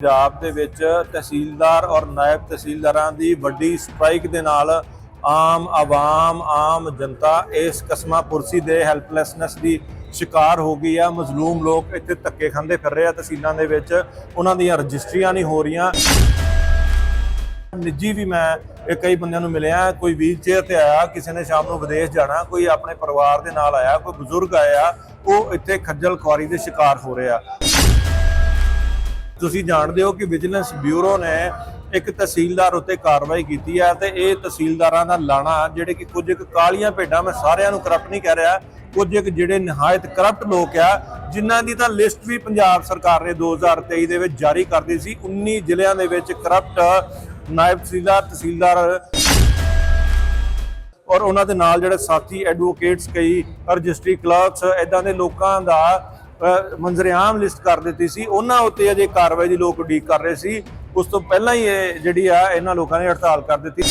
ਪੰਜਾਬ ਦੇ ਵਿੱਚ ਤਹਿਸੀਲਦਾਰ ਔਰ ਨਾਇਬ ਤਹਿਸੀਲਦਾਰਾਂ ਦੀ ਵੱਡੀ ਸਟ੍ਰਾਈਕ ਦੇ ਨਾਲ ਆਮ ਆਵਾਮ, ਆਮ ਜਨਤਾ ਇਸ ਕਸਮਾ ਪੁਰਸੀ ਦੇ ਹੈਲਪਲੈਸਨੈਸ ਦੀ ਸ਼ਿਕਾਰ ਹੋ ਗਈ ਆ। ਮਜ਼ਲੂਮ ਲੋਕ ਇੱਥੇ ਧੱਕੇ ਖਾਂਦੇ ਫਿਰ ਰਹੇ ਆ ਤਹਿਸੀਲਾਂ ਦੇ ਵਿੱਚ। ਉਹਨਾਂ ਦੀਆਂ ਰਜਿਸਟਰੀਆਂ ਨਹੀਂ ਹੋ ਰਹੀਆਂ। ਨਿੱਜੀ ਵੀ ਮੈਂ ਇਹ ਕਈ ਬੰਦਿਆਂ ਨੂੰ ਮਿਲਿਆ, ਕੋਈ ਵੀਲ ਚੇਅਰ ਤੇ ਆਇਆ, ਕਿਸੇ ਨੇ ਸ਼ਾਮ ਨੂੰ ਵਿਦੇਸ਼ ਜਾਣਾ, ਕੋਈ ਆਪਣੇ ਪਰਿਵਾਰ ਦੇ ਨਾਲ ਆਇਆ, ਕੋਈ ਬਜ਼ੁਰਗ ਆਇਆ, ਉਹ ਇੱਥੇ ਖੱਜਲ ਖੁਆਰੀ ਦੇ ਸ਼ਿਕਾਰ ਹੋ ਰਿਹਾ ਤੁਸੀਂ ਜਾਣਦੇ ਹੋ ਕਿ ਵਿਜੀਲੈਂਸ ਬਿਊਰੋ ਨੇ ਇੱਕ ਤਹਿਸੀਲਦਾਰ ਉੱਤੇ ਕਾਰਵਾਈ ਕੀਤੀ ਹੈ ਤੇ ਇਹ ਤਹਿਸੀਲਦਾਰਾਂ ਦਾ ਲਾਣਾ ਜਿਹੜੇ ਕਿ ਕੁਝ ਇੱਕ ਕਾਲੀਆਂ ਭੇਡਾਂ ਮੈਂ ਸਾਰਿਆਂ ਨੂੰ ਕਰਪਟ ਨਹੀਂ ਕਹਿ ਰਿਹਾ, ਕੁਝ ਇੱਕ ਜਿਹੜੇ ਨਿਹਾਇਤ ਕਰਪਟ ਲੋਕ ਆ, ਜਿਨ੍ਹਾਂ ਦੀ ਤਾਂ ਲਿਸਟ ਵੀ ਪੰਜਾਬ ਸਰਕਾਰ ਨੇ 2023 ਦੇ ਵਿੱਚ ਜਾਰੀ ਕਰਦੀ ਸੀ 19 ਜ਼ਿਲ੍ਹਿਆਂ ਦੇ ਵਿੱਚ ਕਰਪਟ ਨਾਇਬ ਤਹਿਸੀਲਦਾਰ ਤਹਿਸੀਲਦਾਰ ਔਰ ਉਹਨਾਂ ਦੇ ਨਾਲ ਜਿਹੜੇ ਸਾਥੀ ਐਡਵੋਕੇਟਸ ਕਈ, ਰਜਿਸਟਰੀ ਕਲਰਕਸ ਇਦਾਂ ਦੇ ਲੋਕਾਂ ਦਾ ਮੰਜ਼ਰਿਆਮ ਲਿਸਟ ਕਰ ਦਿੱਤੀ ਸੀ। ਉਹਨਾਂ ਉੱਤੇ ਅਜੇ ਕਾਰਵਾਈ ਦੀ ਲੋਕ ਉਡੀਕ ਕਰ ਰਹੇ ਸੀ। ਉਸ ਤੋਂ ਪਹਿਲਾਂ ਹੀ ਇਹ ਜਿਹੜੀ ਆ, ਇਹਨਾਂ ਲੋਕਾਂ ਨੇ ਹੜਤਾਲ ਕਰ ਦਿੱਤੀ।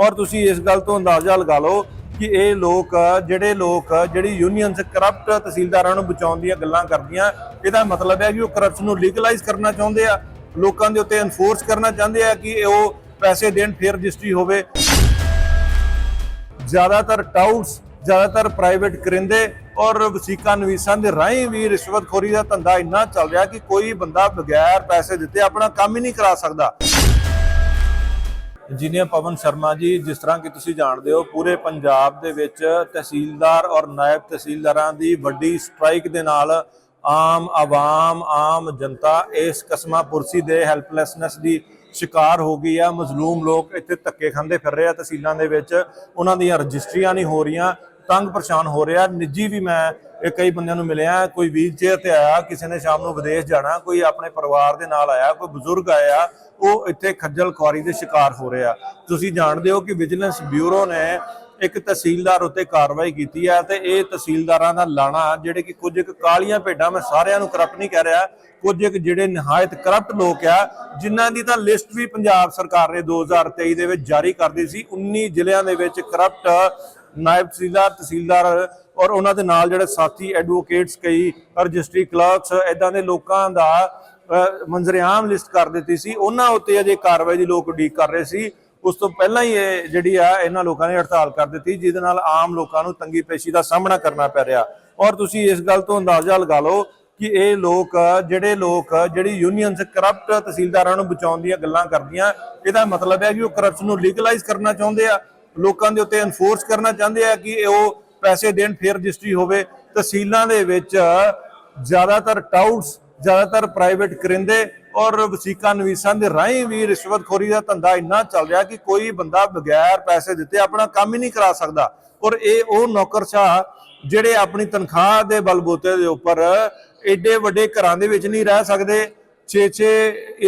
ਔਰ ਤੁਸੀਂ ਇਸ ਗੱਲ ਤੋਂ ਅੰਦਾਜ਼ਾ ਲਗਾ ਲਓ ਕਿ ਇਹ ਲੋਕ, ਜਿਹੜੇ ਲੋਕ, ਜਿਹੜੀ ਯੂਨੀਅਨਸ ਕਰਪਟ ਤਹਿਸੀਲਦਾਰਾਂ ਨੂੰ ਬਚਾਉਣ ਦੀਆਂ ਗੱਲਾਂ ਕਰਦੀਆਂ, ਇਹਦਾ ਮਤਲਬ ਹੈ ਕਿ ਉਹ ਕਰਪਸ਼ਨ ਨੂੰ ਲੀਗਲਾਈਜ਼ ਕਰਨਾ ਚਾਹੁੰਦੇ ਆ। ਲੋਕਾਂ ਦੇ ਉੱਤੇ ਐਨਫੋਰਸ ਕਰਨਾ ਚਾਹੁੰਦੇ ਆ ਕਿ ਉਹ ਪੈਸੇ ਦੇਣ, ਫਿਰ ਰਜਿਸਟਰੀ ਹੋਵੇ। ਜ਼ਿਆਦਾਤਰ ਟਾਊਟਸ, ਜ਼ਿਆਦਾਤਰ ਪ੍ਰਾਈਵੇਟ ਕਰਿੰਦੇ। ਔਰ ਵਸੀਕਾ ਨਵੀਸਾਂ ਦੇ ਰਾਹੀਂ ਵੀ ਰਿਸ਼ਵਤਖੋਰੀ ਦਾ ਧੰਦਾ ਇੰਨਾ ਚੱਲ ਰਿਹਾ ਕਿ ਕੋਈ ਬੰਦਾ ਬਗੈਰ ਪੈਸੇ ਦਿੱਤੇ ਆਪਣਾ ਕੰਮ ਹੀ ਨਹੀਂ ਕਰਾ ਸਕਦਾ। ਇੰਜੀਨੀਅਰ ਪਵਨ ਸ਼ਰਮਾ ਜੀ, ਜਿਸ ਤਰ੍ਹਾਂ ਕਿ ਤੁਸੀਂ ਜਾਣਦੇ ਹੋ, ਪੂਰੇ ਪੰਜਾਬ ਦੇ ਵਿੱਚ ਤਹਿਸੀਲਦਾਰ ਔਰ ਨਾਇਬ ਤਹਿਸੀਲਦਾਰਾਂ ਦੀ ਵੱਡੀ ਸਟ੍ਰਾਈਕ ਦੇ ਨਾਲ ਆਮ ਆਵਾਮ, ਆਮ ਜਨਤਾ ਇਸ ਕਸਮਾ ਪੁਰਸੀ ਦੇ ਹੈਲਪਲੈਸਨੈਸ ਦੀ ਸ਼ਿਕਾਰ ਹੋ ਗਈ ਆ। ਮਜ਼ਲੂਮ ਲੋਕ ਇੱਥੇ ਧੱਕੇ ਖਾਂਦੇ ਫਿਰ ਰਹੇ ਆ ਤਹਿਸੀਲਾਂ ਦੇ ਵਿੱਚ। ਉਹਨਾਂ ਦੀਆਂ ਰਜਿਸਟਰੀਆਂ ਨਹੀਂ ਹੋ ਰਹੀਆਂ। ਤੰਗ ਪਰੇਸ਼ਾਨ ਹੋ ਰਿਹਾ। ਨਿੱਜੀ ਵੀ ਮੈਂ ਇਹ ਕਈ ਬੰਦਿਆਂ ਨੂੰ ਮਿਲਿਆ, ਕੋਈ ਵੀਲ ਚੇਅਰ ਤੇ ਆਇਆ, ਕਿਸੇ ਨੇ ਸ਼ਾਮ ਨੂੰ ਵਿਦੇਸ਼ ਜਾਣਾ, ਕੋਈ ਆਪਣੇ ਪਰਿਵਾਰ ਦੇ ਨਾਲ ਆਇਆ, ਕੋਈ ਬਜ਼ੁਰਗ ਆਇਆ, ਉਹ ਇੱਥੇ ਖੱਜਲ ਖੁਆਰੀ ਦੇ ਸ਼ਿਕਾਰ ਹੋ ਰਿਹਾ। ਤੁਸੀਂ ਜਾਣਦੇ ਹੋ ਕਿ ਵਿਜੀਲੈਂਸ ਬਿਊਰੋ ਨੇ ਇੱਕ ਤਹਿਸੀਲਦਾਰ ਉੱਤੇ ਕਾਰਵਾਈ ਕੀਤੀ ਹੈ ਤੇ ਇਹ ਤਹਿਸੀਲਦਾਰਾਂ ਦਾ ਲਾਣਾ, ਜਿਹੜੇ ਕਿ ਕੁਝ ਇੱਕ ਕਾਲੀਆਂ ਭੇਡਾਂ ਮੈਂ ਸਾਰਿਆਂ ਨੂੰ ਕਰਪਟ ਨਹੀਂ ਕਹਿ ਰਿਹਾ, ਕੁਝ ਇੱਕ ਜਿਹੜੇ ਨਿਹਾਇਤ ਕਰਪਟ ਲੋਕ ਆ, ਜਿਨ੍ਹਾਂ ਦੀ ਤਾਂ ਲਿਸਟ ਵੀ ਪੰਜਾਬ ਸਰਕਾਰ ਨੇ 2023 ਦੇ ਵਿੱਚ ਜਾਰੀ ਕਰਦੀ ਸੀ 19 ਜ਼ਿਲ੍ਹਿਆਂ ਦੇ ਵਿੱਚ ਕਰਪਟ ਨਾਇਬ ਤਹਿਸੀਲਦਾਰ ਤਹਿਸੀਲਦਾਰ ਔਰ ਉਹਨਾਂ ਦੇ ਨਾਲ ਜਿਹੜੇ ਸਾਥੀ ਐਡਵੋਕੇਟਸ ਕਈ ਰਜਿਸਟਰੀ ਕਲਰਕਸ ਇਦਾਂ ਦੇ ਲੋਕਾਂ ਦਾ ਮੰਜ਼ਰਿਆਮ ਲਿਸਟ ਕਰ ਦਿੱਤੀ ਸੀ। ਉਹਨਾਂ ਉੱਤੇ ਅਜੇ ਕਾਰਵਾਈ ਦੀ ਲੋਕ ਉਡੀਕ ਕਰ ਰਹੇ ਸੀ। ਉਸ ਤੋਂ ਪਹਿਲਾਂ ਹੀ ਇਹ ਜਿਹੜੀ ਆ, ਇਹਨਾਂ ਲੋਕਾਂ ਨੇ ਹੜਤਾਲ ਕਰ ਦਿੱਤੀ, ਜਿਹਦੇ ਨਾਲ ਆਮ ਲੋਕਾਂ ਨੂੰ ਤੰਗੀ ਪੇਸ਼ੀ ਦਾ ਸਾਹਮਣਾ ਕਰਨਾ ਪੈ ਰਿਹਾ। ਔਰ ਤੁਸੀਂ ਇਸ ਗੱਲ ਤੋਂ ਅੰਦਾਜ਼ਾ ਲਗਾ ਲਓ ਕਿ ਇਹ ਲੋਕ, ਜਿਹੜੇ ਲੋਕ, ਜਿਹੜੀ ਯੂਨੀਅਨਸ ਕਰਪਟ ਤਹਿਸੀਲਦਾਰਾਂ ਨੂੰ ਬਚਾਉਣ ਦੀਆਂ ਗੱਲਾਂ ਕਰਦੀਆਂ, ਇਹਦਾ ਮਤਲਬ ਹੈ ਕਿ ਉਹ ਕਰਪਸ਼ਨ ਨੂੰ ਲੀਗਲਾਈਜ਼ ਕਰਨਾ ਚਾਹੁੰਦੇ ਆ। ਲੋਕਾਂ ਦੇ ਉੱਤੇ ਐਨਫੋਰਸ ਕਰਨਾ ਚਾਹੁੰਦੇ ਆ ਕਿ ਉਹ ਪੈਸੇ ਦੇਣ, ਫਿਰ ਰਜਿਸਟਰੀ ਹੋਵੇ, ਤਹਿਸੀਲਾਂ ਦੇ ਵਿੱਚ ਜ਼ਿਆਦਾਤਰ ਟਾਊਟਸ ਜ਼ਿਆਦਾਤਰ ਪ੍ਰਾਈਵੇਟ ਕਰਿੰਦੇ ਔਰ ਵਸੀਕਾ ਨਵੀਸਾਂ ਦੇ ਰਾਹੀਂ ਵੀ ਰਿਸ਼ਵਤਖੋਰੀ ਦਾ ਧੰਦਾ ਇੰਨਾ ਚੱਲ ਰਿਹਾ ਕਿ ਕੋਈ ਬੰਦਾ ਬਗੈਰ ਪੈਸੇ ਦਿੱਤੇ ਆਪਣਾ ਕੰਮ ਹੀ ਨਹੀਂ ਕਰਾ ਸਕਦਾ। ਔਰ ਇਹ ਉਹ ਨੌਕਰਸ਼ਾਹ ਜਿਹੜੇ ਆਪਣੀ ਤਨਖਾਹ ਦੇ ਬਲਬੂਤੇ ਦੇ ਉੱਪਰ ਏਡੇ ਵੱਡੇ ਘਰਾਂ ਦੇ ਵਿੱਚ ਨਹੀਂ ਰਹਿ ਸਕਦੇ 6-6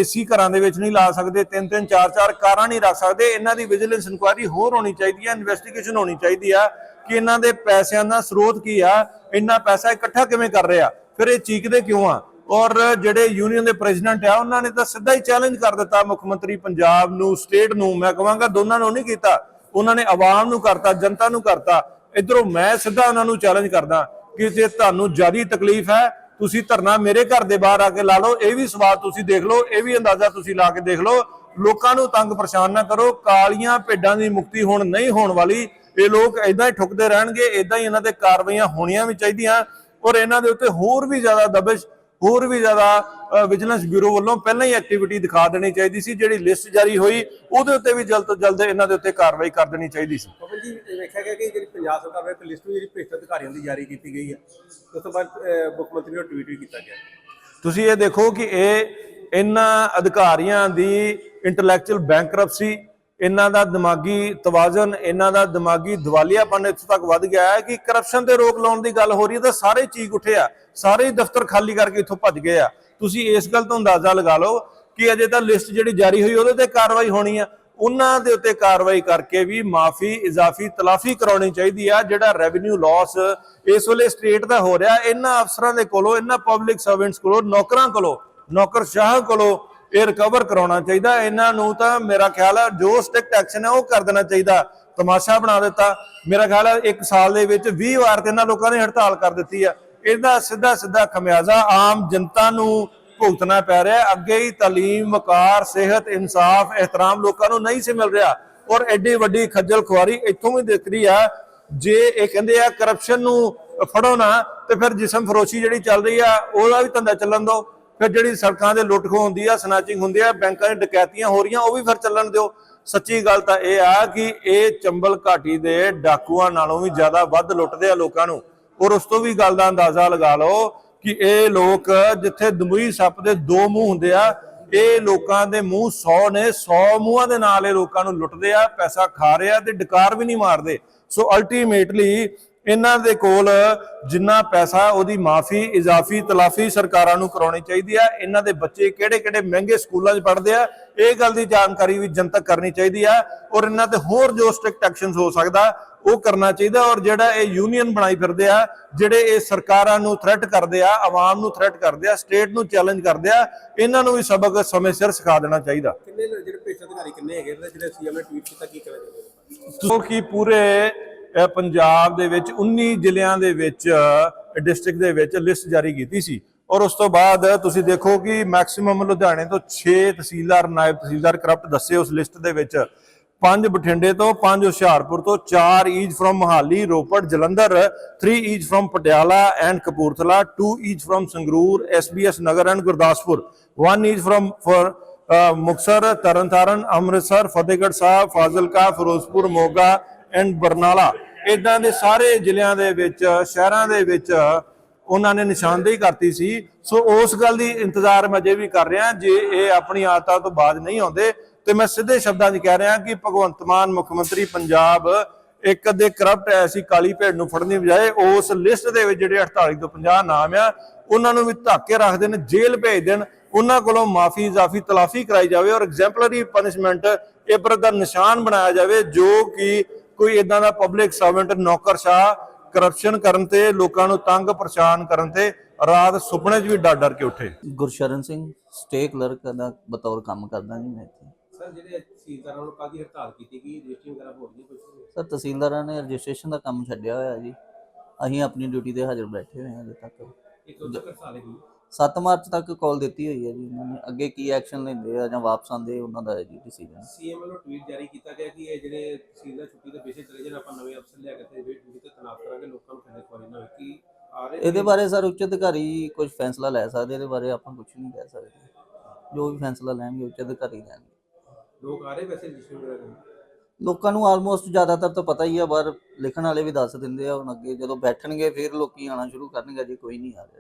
ਏਸੀ ਘਰਾਂ ਦੇ ਵਿੱਚ ਨਹੀਂ ਲਾ ਸਕਦੇ 3-3 4-4 ਕਾਰਾਂ ਨਹੀਂ ਰੱਖ ਸਕਦੇ, ਇਹਨਾਂ ਦੀ ਵਿਜੀਲੈਂਸ ਇਨਕੁਆਇਰੀ ਹੋਰ ਹੋਣੀ ਚਾਹੀਦੀ ਹੈ ਇਨਵੈਸਟੀਗੇਸ਼ਨ ਹੋਣੀ ਚਾਹੀਦੀ ਆ ਕਿ ਇਹਨਾਂ ਦੇ ਪੈਸਿਆਂ ਦਾ ਸਰੋਤ ਕੀ ਆ, ਇੰਨਾ ਪੈਸਾ ਇਕੱਠਾ ਕਿਵੇਂ ਕਰ ਰਿਹਾ, ਫਿਰ ਇਹ ਚੀਕਦੇ ਕਿਉਂ ਆ? ਔਰ ਜਿਹੜੇ ਯੂਨੀਅਨ ਦੇ ਪ੍ਰੈਜ਼ੀਡੈਂਟ ਆ, ਉਹਨਾਂ ਨੇ ਤਾਂ ਸਿੱਧਾ ਹੀ ਚੈਲੰਜ ਕਰ ਦਿੱਤਾ, ਮੁੱਖ ਮੰਤਰੀ ਪੰਜਾਬ ਨੂੰ ਸਟੇਟ ਨੂੰ, ਮੈਂ ਕਹਾਂਗਾ ਦੋਨਾਂ ਨੂੰ ਨਹੀਂ ਕੀਤਾ, ਉਹਨਾਂ ਨੇ ਆਵਾਮ ਨੂੰ ਕਰਤਾ, ਜਨਤਾ ਨੂੰ ਕਰਤਾ, ਇਧਰੋਂ ਮੈਂ ਸਿੱਧਾ ਉਹਨਾਂ ਨੂੰ ਚੈਲੰਜ ਕਰਦਾ ਕਿ ਜੇ ਤੁਹਾਨੂੰ ਜ਼ਿਆਦਾ ਤਕਲੀਫ ਹੈ ਤੁਸੀਂ ਧਰਨਾ ਮੇਰੇ ਘਰ ਦੇ ਬਾਹਰ ਆ ਕੇ ਲਾ ਲਓ, ਇਹ ਵੀ ਸਵਾਲ ਤੁਸੀਂ ਦੇਖ ਲਓ, ਇਹ ਵੀ ਅੰਦਾਜ਼ਾ ਤੁਸੀਂ ਲਾ ਕੇ ਦੇਖ ਲਓ। ਲੋਕਾਂ ਨੂੰ ਤੰਗ ਪਰੇਸ਼ਾਨ ਨਾ ਕਰੋ, ਕਾਲੀਆਂ ਭੇਡਾਂ ਦੀ ਮੁਕਤੀ ਹੁਣ ਨਹੀਂ ਹੋਣ ਵਾਲੀ। ਇਹ ਲੋਕ ਇਦਾਂ ਹੀ ਠੁਕਦੇ ਰਹਿਣਗੇ ਇਦਾਂ ਹੀ ਇਹਨਾਂ ਤੇ ਕਾਰਵਾਈਆਂ ਹੋਣੀਆਂ ਵੀ ਚਾਹੀਦੀਆਂ। ਔਰ ਇਹਨਾਂ ਦੇ ਉੱਤੇ ਹੋਰ ਵੀ ਜ਼ਿਆਦਾ ਦਬਸ਼, ਹੋਰ ਵੀ ਜ਼ਿਆਦਾ ਵਿਜੀਲੈਂਸ ਬਿਊਰੋ ਵੱਲੋਂ ਪਹਿਲਾਂ ਹੀ ਐਕਟੀਵਿਟੀ ਦਿਖਾ ਦੇਣੀ ਚਾਹੀਦੀ ਸੀ ਜਿਹੜੀ ਲਿਸਟ ਜਾਰੀ ਹੋਈ ਉਹਦੇ ਉੱਤੇ ਵੀ ਜਲਦ ਤੋਂ ਜਲਦ ਇਹਨਾਂ ਦੇ ਉੱਤੇ ਕਾਰਵਾਈ ਕਰ ਦੇਣੀ ਚਾਹੀਦੀ ਸੀ। ਪਵਨ ਜੀ ਵੇਖਿਆ ਗਿਆ ਕਿ ਜਿਹੜੀ ਪੰਜਾਬ ਸਰਕਾਰ ਵੱਲੋਂ ਇੱਕ ਲਿਸਟ ਵੀ ਜਿਹੜੀ ਭ੍ਰਿਸ਼ਟ ਅਧਿਕਾਰੀਆਂ ਦੀ ਜਾਰੀ ਕੀਤੀ ਗਈ ਹੈ ਉਸ ਤੋਂ ਬਾਅਦ ਮੁੱਖ ਮੰਤਰੀ ਨੂੰ ਟਵੀਟ ਵੀ ਕੀਤਾ ਗਿਆ। ਤੁਸੀਂ ਇਹ ਦੇਖੋ ਕਿ ਇਹ ਇਹਨਾਂ ਅਧਿਕਾਰੀਆਂ ਦੀ ਇੰਟੈਲੈਕਚੁਅਲ ਬੈਂਕਰਪਸੀ ਇਹਨਾਂ ਦਾ ਦਿਮਾਗੀ ਤਵਾਜ਼ਨ ਇਹਨਾਂ ਦਾ ਦਿਮਾਗੀ ਦਿਵਾਲੀਆਪਨ ਇੱਥੋਂ ਤੱਕ ਵੱਧ ਗਿਆ ਹੈ ਕਿ ਕਰਪਸ਼ਨ ਤੇ ਰੋਕ ਲਾਉਣ ਦੀ ਗੱਲ ਹੋ ਰਹੀ ਹੈ ਤਾਂ ਸਾਰੇ ਚੀਕ ਉੱਠੇ ਆ ਸਾਰੇ ਹੀ ਦਫ਼ਤਰ ਖਾਲੀ ਕਰਕੇ ਇੱਥੋਂ ਭੱਜ ਗਏ ਆ। ਤੁਸੀਂ ਇਸ ਗੱਲ ਤੋਂ ਅੰਦਾਜ਼ਾ ਲਗਾ ਲਓ ਕਿ ਅਜੇ ਤਾਂ ਲਿਸਟ ਜਿਹੜੀ ਜਾਰੀ ਹੋਈ ਉਹਦੇ ਤੇ ਕਾਰਵਾਈ ਹੋਣੀ ਆ। ਉਹਨਾਂ ਦੇ ਉੱਤੇ ਕਾਰਵਾਈ ਕਰਕੇ ਵੀ ਮਾਫੀ, ਇਜ਼ਾਫੀ, ਤਲਾਫੀ ਕਰਾਉਣੀ ਚਾਹੀਦੀ ਆ। ਜਿਹੜਾ ਰੈਵਨਿਊ ਲਾਸ ਇਸ ਵੇਲੇ ਸਟੇਟ ਦਾ ਹੋ ਰਿਹਾ, ਇਹਨਾਂ ਅਫਸਰਾਂ ਦੇ ਕੋਲੋਂ, ਇਹਨਾਂ ਪਬਲਿਕ ਸਰਵੈਂਟਸ ਕੋਲੋਂ, ਨੌਕਰਾਂ ਕੋਲੋਂ ਨੌਕਰਸ਼ਾਹ ਕੋਲੋਂ ਇਹ ਰਿਕਵਰ ਕਰਾਉਣਾ ਚਾਹੀਦਾ। ਇਹਨਾਂ ਨੂੰ ਤਾਂ ਮੇਰਾ ਖਿਆਲ ਹੈ ਜੋ ਸਟ੍ਰਿਕਟ ਐਕਸ਼ਨ ਹੈ ਉਹ ਕਰ ਦੇਣਾ ਚਾਹੀਦਾ। ਤਮਾਸ਼ਾ ਬਣਾ ਦਿੱਤਾ। ਮੇਰਾ ਖਿਆਲ ਹੈ ਇੱਕ ਸਾਲ ਦੇ ਵਿੱਚ 20 ਵਾਰ ਤੇ ਇਹਨਾਂ ਲੋਕਾਂ ਨੇ ਹੜਤਾਲ ਕਰ ਦਿੱਤੀ ਆ। ਇਹਦਾ ਸਿੱਧਾ ਸਿੱਧਾ ਖਮਿਆਜ਼ਾ ਆਮ ਜਨਤਾ ਨੂੰ ਭੁਗਤਣਾ ਪੈ ਰਿਹਾ ਅੱਗੇ ਹੀ ਤਾਲੀਮ, ਵਕਾਰ, ਸਿਹਤ, ਇਨਸਾਫ, ਇਹਤਰਾਮ ਲੋਕਾਂ ਨੂੰ ਨਹੀਂ ਸੀ ਮਿਲ ਰਿਹਾ। ਔਰ ਐਡੀ ਵੱਡੀ ਖੱਜਲ ਖੁਆਰੀ ਇੱਥੋਂ ਵੀ ਦਿਖ ਆ। ਜੇ ਇਹ ਕਹਿੰਦੇ ਆ ਕਰਪਸ਼ਨ ਨੂੰ ਫੜੋ ਨਾ, ਤੇ ਫਿਰ ਜਿਸਮ ਫਰੋਸ਼ੀ ਜਿਹੜੀ ਚੱਲ ਰਹੀ ਆ, ਉਹਦਾ ਵੀ ਧੰਦਾ ਚੱਲਣ ਦਿਓ। ਫਿਰ ਜਿਹੜੀ ਸੜਕਾਂ ਦੇ ਲੁੱਟ ਖੋ ਹੁੰਦੀ ਆ ਸਨੈਚਿੰਗ ਹੁੰਦੀ ਆ, ਬੈਂਕਾਂ 'ਚ ਡਕੈਤੀਆਂ ਹੋ ਰਹੀਆਂ, ਉਹ ਵੀ ਫਿਰ ਚੱਲਣ ਦਿਓ। ਸੱਚੀ ਗੱਲ ਤਾਂ ਇਹ ਆ ਕਿ ਇਹ ਚੰਬਲ ਘਾਟੀ ਦੇ ਡਾਕੂਆਂ ਨਾਲੋਂ ਵੀ ਜ਼ਿਆਦਾ ਵੱਧ ਲੁੱਟਦੇ ਆ ਲੋਕਾਂ ਨੂੰ। ਔਰ ਉਸ ਤੋਂ ਵੀ ਗੱਲ ਦਾ ਅੰਦਾਜ਼ਾ ਲਗਾ ਲਓ ਕਿ ਇਹ ਲੋਕ ਜਿੱਥੇ ਦਮੂਈ ਸੱਪ ਦੇ ਦੋ ਮੂੰਹ ਹੁੰਦੇ ਆ, ਇਹ ਲੋਕਾਂ ਦੇ ਮੂੰਹ 100 ਨੇ 100 ਮੂੰਹਾਂ ਦੇ ਨਾਲ ਇਹ ਲੋਕਾਂ ਨੂੰ ਲੁੱਟਦੇ ਆ, ਪੈਸਾ ਖਾ ਰਹੇ ਆ ਤੇ ਡਕਾਰ ਵੀ ਨਹੀਂ ਮਾਰਦੇ। ਸੋ ਅਲਟੀਮੇਟਲੀ ਇਹਨਾਂ ਦੇ ਕੋਲ ਜਿੰਨਾ ਪੈਸਾ ਉਹਦੀ ਮਾਫੀ ਇਜ਼ਾਫੀ ਤਲਾਫੀ ਸਰਕਾਰਾਂ ਨੂੰ ਕਰਾਉਣੀ ਚਾਹੀਦੀ ਆ। ਇਹਨਾਂ ਦੇ ਬੱਚੇ ਕਿਹੜੇ ਕਿਹੜੇ ਮਹਿੰਗੇ ਸਕੂਲਾਂ 'ਚ ਪੜ੍ਹਦੇ ਆ ਇਹ ਗੱਲ ਦੀ ਜਾਣਕਾਰੀ ਵੀ ਜਨਤਕ ਕਰਨੀ ਚਾਹੀਦੀ ਆ ਔਰ ਇਹਨਾਂ ਤੇ ਹੋਰ ਜੋ ਸਟ੍ਰਿਕਟ ਐਕਸ਼ਨਸ ਹੋ ਸਕਦਾ ਉਹ ਕਰਨਾ ਚਾਹੀਦਾ ਔਰ ਜਿਹੜਾ ਇਹ ਯੂਨੀਅਨ ਬਣਾਈ ਫਿਰਦੇ ਆ ਜਿਹੜੇ ਇਹ ਸਰਕਾਰਾਂ ਨੂੰ ਥ੍ਰੈਟ ਕਰਦੇ ਆ ਆਵਾਮ ਨੂੰ ਥ੍ਰੈਟ ਕਰਦੇ ਆ ਸਟੇਟ ਨੂੰ ਚੈਲੰਜ ਕਰਦੇ ਆ ਇਹਨਾਂ ਨੂੰ ਵੀ ਸਬਕ ਸਮੇਂ ਸਿਰ ਸਿਖਾ ਦੇਣਾ ਚਾਹੀਦਾ। ਕਿੰਨੇ ਜਿਹੜੇ ਭ੍ਰਿਸ਼ਟ ਅਧਿਕਾਰੀ ਕਿੰਨੇ ਹੈਗੇ ਜਿਹੜੇ ਸੀਐਮ ਨੇ ਟਵੀਟ ਕੀਤਾ ਕੀ ਚਾਹੁੰਦੇ ਸੋ ਕਿ ਪੂਰੇ ਪੰਜਾਬ ਦੇ ਵਿੱਚ 19 ਜ਼ਿਲ੍ਹਿਆਂ ਦੇ ਵਿੱਚ ਡਿਸਟ੍ਰਿਕਟ ਦੇ ਵਿੱਚ ਲਿਸਟ ਜਾਰੀ ਕੀਤੀ ਸੀ। ਔਰ ਉਸ ਤੋਂ ਬਾਅਦ ਤੁਸੀਂ ਦੇਖੋ ਕਿ ਮੈਕਸਿਮਮ ਲੁਧਿਆਣੇ ਤੋਂ 6 ਤਹਿਸੀਲਦਾਰ, ਨਾਇਬ ਤਹਿਸੀਲਦਾਰ ਕਰਪਟ ਦੱਸੇ ਉਸ ਲਿਸਟ ਦੇ ਵਿੱਚ। ਪੰਜ ਬਠਿੰਡੇ ਤੋਂ, ਪੰਜ ਹੁਸ਼ਿਆਰਪੁਰ ਤੋਂ, ਚਾਰ is from Mohali, Ropar, Jalandhar 3 is from Patiala and Kapurthala 2 is from Sangrur SBS Nagar and Gurdaspur 1 is from for Muktsar Tarn Taran, Amritsar, Fatehgarh Sahib, Fazilka, Firozpur, Moga and Barnala ਇਦਾਂ ਦੇ ਸਾਰੇ ਜ਼ਿਲ੍ਹਿਆਂ ਦੇ ਵਿੱਚ, ਸ਼ਹਿਰਾਂ ਦੇ ਵਿੱਚ ਉਹਨਾਂ ਨੇ ਨਿਸ਼ਾਨਦੇਹੀ ਕਰਤੀ ਸੀ। ਸੋ ਉਸ ਗੱਲ ਦੀ ਇੰਤਜ਼ਾਰ ਮੈਂ ਅਜੇ ਵੀ ਕਰ ਰਿਹਾ, ਜੇ ਇਹ ਆਪਣੀ ਆਦਤਾਂ ਤੋਂ ਬਾਜ ਨਹੀਂ ਆਉਂਦੇ, ਤੇ ਮੈਂ ਸਿੱਧੇ ਸ਼ਬਦਾਂ 'ਚ ਕਹਿ ਰਿਹਾ ਕਿ ਭਗਵੰਤ ਮਾਨ, ਮੁੱਖ ਮੰਤਰੀ ਪੰਜਾਬ, ਇੱਕ ਅੱਧੇ ਕਰਪਟ ਐਸੀ ਕਾਲੀ ਭੇਡ ਨੂੰ ਫੜਨ ਦੀ ਬਜਾਏ ਉਸ ਲਿਸਟ ਦੇ ਵਿੱਚ ਜਿਹੜੇ 48 ਤੋਂ 50 ਨਾਮ ਆ, ਉਹਨਾਂ ਨੂੰ ਵੀ ਧੱਕ ਕੇ ਰੱਖ ਦੇਣ, ਜੇਲ੍ਹ ਭੇਜ ਦੇਣ, ਉਹਨਾਂ ਕੋਲੋਂ ਮਾਫੀ, ਇਜ਼ਾਫੀ, ਤਲਾਫੀ ਕਰਾਈ ਜਾਵੇ ਔਰ ਐਗਜ਼ੈਂਪਲਰੀ ਪਨਿਸ਼ਮੈਂਟ ਇਬਰਤ ਦਾ ਨਿਸ਼ਾਨ ਬਣਾਇਆ ਜਾਵੇ ਜੋ ਕਿ ਕੋਈ ਇਦਾਂ ਦਾ ਪਬਲਿਕ ਸਰਵੈਂਟ ਨੌਕਰਸ਼ਾਹ ਕਰਪਸ਼ਨ ਕਰਨ ਤੇ ਲੋਕਾਂ ਨੂੰ ਤੰਗ ਪਰੇਸ਼ਾਨ ਕਰਨ ਤੇ ਰਾਤ ਸੁਪਨੇ 'ਚ ਵੀ ਡਰ ਡਰ ਕੇ ਉੱਠੇ। ਗੁਰਸ਼ਰਨ ਸਿੰਘ ਸਟੇ ਕਲਰਕ ਦਾ ਬਤੌਰ ਕੰਮ ਕਰਦਾ ਜੀ ਮੈਂ ਇੱਥੇ। ਸਰ ਜਿਹੜੇ ਤਹਿਸੀਲਦਾਰਾਂ ਨੂੰ ਕਾਦੀ ਹੜਤਾਲ ਕੀਤੀ ਗਈ? ਰਜਿਸਟਰਿੰਗ ਵਗੈਰਾ ਹੋ ਰਹੀ ਹੈ ਕੁਝ ਸਰ ਤਹਿਸੀਲਦਾਰਾਂ ਨੇ ਰਜਿਸਟ੍ਰੇਸ਼ਨ ਦਾ ਕੰਮ ਛੱਡਿਆ ਹੋਇਆ ਜੀ। ਅਸੀਂ ਆਪਣੀ ਡਿਊਟੀ ਤੇ ਹਾਜ਼ਰ ਬੈਠੇ ਹੋਏ ਹਾਂ ਅਜੇ ਤੱਕ। ਇੱਕ ਉਦੋਂ ਹੜਤਾਲ ਹੈਗੀ 7 ਮਾਰਚ ਤੱਕ ਕਾਲ ਦਿੱਤੀ ਹੋਈ ਹੈ ਜੀ ਉਹਨਾਂ ਨੇ। ਅੱਗੇ ਕੀ ਐਕਸ਼ਨ ਲੈਂਦੇ ਆ ਜਾਂ ਵਾਪਸ ਆਉਂਦੇ ਉਹਨਾਂ ਦਾ ਹੈ ਜੀ ਡਿਸੀਜਨ ਸੀਐਮ ਵੱਲੋਂ ਟਵੀਟ ਜਾਰੀ ਕੀਤਾ ਗਿਆ ਕਿ ਇਹ ਜਿਹੜੇ ਤਹਿਸੀਲਦਾਰ ਛੁੱਟੀ ਦੇ ਬੇਸ਼ੇ ਚਲੇ ਜਾਣ ਆਪਾਂ ਨਵੇਂ ਅਫਸਰ ਲਿਆ ਕੇ ਤੇ ਵੇਟ ਡਿਊਟੀ ਤੇ ਤਨਾਫ ਕਰਾਂਗੇ ਲੋਕਾਂ ਨੂੰ ਖੰਡੇ ਖਵਾਰੀ ਨਾ ਹੋਵੇ ਕਿ ਆ ਰਹੇ ਇਹਦੇ ਬਾਰੇ ਸਰ ਉੱਚ ਅਧਿਕਾਰੀ ਕੁਝ ਫੈਸਲਾ ਲੈ ਸਕਦੇ ਇਹਦੇ ਬਾਰੇ ਆਪਾਂ ਕੁਝ ਨਹੀਂ ਕਹਿ ਸਕਦੇ। ਜੋ ਵੀ ਫੈਸਲਾ ਲੈਣਗੇ ਉੱਚ ਅਧਿਕਾਰੀ ਲੈਣਗੇ। ਲੋਕ ਆ ਰਹੇ ਵੈਸੇ ਰਜਿਸਟਰਿੰਗ ਵਗੈਰਾ ਲੋਕਾਂ ਨੂੰ ਆਲਮੋਸਟ ਜ਼ਿਆਦਾਤਰ ਤਾਂ ਪਤਾ ਹੀ ਆ ਪਰ ਲਿਖਣ ਵਾਲੇ ਵੀ ਦੱਸ ਦਿੰਦੇ ਆ ਹੁਣ ਅੱਗੇ ਜਦੋਂ ਬੈਠਣਗੇ ਫਿਰ ਲੋਕੀ ਆਣਾ ਸ਼ੁਰੂ ਕਰਨਗੇ ਜੇ ਕੋਈ ਨਹੀਂ ਆ ਰਿਹਾ।